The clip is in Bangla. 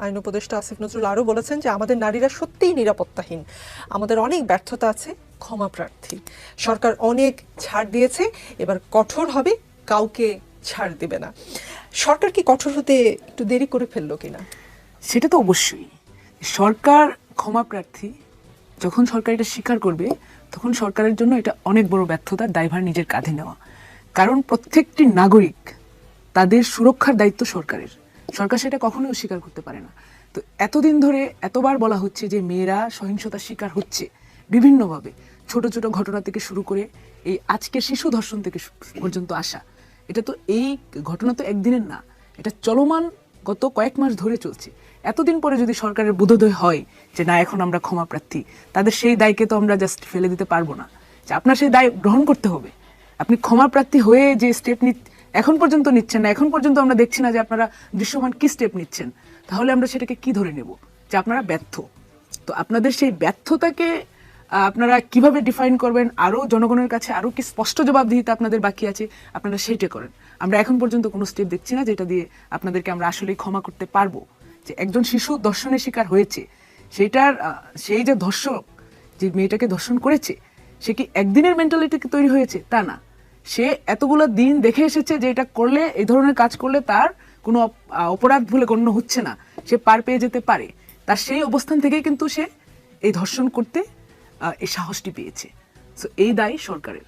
আইন উপদেষ্টা আসিফ নজরুল আরও বলেছেন যে আমাদের নারীরা সত্যিই নিরাপত্তাহীন। আমাদের অনেক ব্যর্থতা আছে, ক্ষমা প্রার্থী। সরকার অনেক ছাড় দিয়েছে, এবার কঠোর হবে, কাউকে ছাড় দেবে না। সরকার কি কঠোর হতে একটু দেরি করে ফেলল কিনা? সেটা তো অবশ্যই। সরকার ক্ষমা প্রার্থী, যখন সরকার এটা স্বীকার করবে, তখন সরকারের জন্য এটা অনেক বড় ব্যর্থতার দায়ভার নিজের কাঁধে নেওয়া। কারণ প্রত্যেকটি নাগরিক তাদের সুরক্ষার দায়িত্ব সরকারের। সরকার সেটা কখনোই স্বীকার করতে পারে না। তো এতদিন ধরে এতবার বলা হচ্ছে যে মেয়েরা সহিংসতার শিকার হচ্ছে বিভিন্নভাবে, ছোট ছোট ঘটনা থেকে শুরু করে এই আজকে শিশু ধর্ষণ থেকে পর্যন্ত আসা। এটা তো এই ঘটনা তো একদিনের না, এটা চলমান গত কয়েক মাস ধরে চলছে। এতদিন পরে যদি সরকারের বোধোদয় হয় যে না, এখন আমরা ক্ষমা প্রার্থী, তাদের সেই দায়কে তো আমরা জাস্ট ফেলে দিতে পারব না। যে আপনার সেই দায় গ্রহণ করতে হবে। আপনি ক্ষমা প্রার্থী হয়ে যে স্টেপ এখন পর্যন্ত নিচ্ছেন না, এখন পর্যন্ত আমরা দেখছি না যে আপনারা দৃশ্যমান কি স্টেপ নিচ্ছেন। তাহলে আমরা সেটাকে কি ধরে নেব? যে আপনারা ব্যর্থ। তো আপনাদের সেই ব্যর্থতাকে আপনারা কীভাবে ডিফাইন করবেন? আরও জনগণের কাছে আরও কি স্পষ্ট জবাবদিহিতা আপনাদের বাকি আছে? আপনারা সেইটা করেন। আমরা এখন পর্যন্ত কোনো স্টেপ দেখছি না যেটা দিয়ে আপনাদেরকে আমরা আসলেই ক্ষমা করতে পারব। যে একজন শিশু ধর্ষণের শিকার হয়েছে সেইটার সেই যে ধর্ষক যে মেয়েটাকে ধর্ষণ করেছে, সে কি একদিনের মেন্টালিটি তৈরি হয়েছে? তা না। সে এতগুলো দিন দেখে এসেছে যে এটা করলে, এই ধরনের কাজ করলে তার কোনো অপরাধ বলে গণ্য হচ্ছে না। সে পার পেয়ে যেতে পারে। তার সেই অবস্থান থেকেই কিন্তু সে এই ধর্ষণ করতে এই সাহসটি পেয়েছে। সো এই দায় সরকারের।